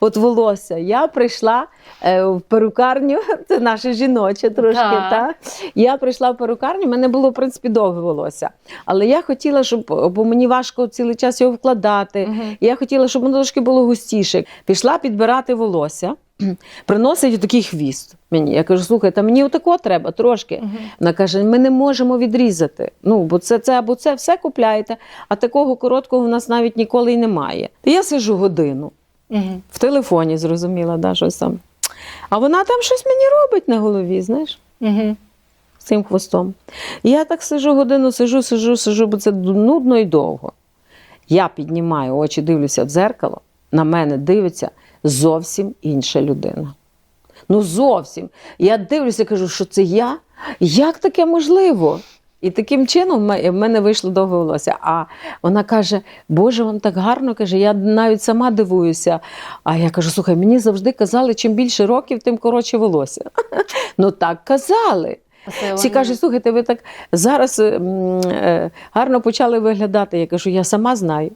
От волосся. Я прийшла е, в перукарню, це наше жіноче трошки. Так. Та? Я прийшла в перукарню, в мене було, в принципі, довге волосся. Але я хотіла, щоб, бо мені важко цілий час його вкладати. Мгм. Я хотіла, щоб воно трошки було густіше. Пішла підбирати волосся, приносить такий хвіст мені. Я кажу, слухай, та мені отако треба трошки. Мгм. Вона каже: ми не можемо відрізати. Ну, бо це, це або це все купляєте, а такого короткого в нас навіть ніколи й немає. І я сижу годину Мгм. в телефоні, зрозуміла, да, щось там. А вона там щось мені робить на голові, знаєш, Мгм. з цим хвостом. І я так сижу годину, сижу, сижу, сижу, бо це нудно і довго. Я піднімаю очі, дивлюся в дзеркало, на мене дивиться зовсім інша людина. Ну, зовсім. Я дивлюся, кажу, що це я? Як таке можливо? І таким чином в мене вийшло довге волосся. А вона каже: Боже, вам так гарно каже, я навіть сама дивуюся. А я кажу: слухай, мені завжди казали, чим більше років, тим коротше волосся. Ну так казали. Всі кажуть, слухайте, ви так зараз е, гарно почали виглядати. Я кажу, я сама знаю.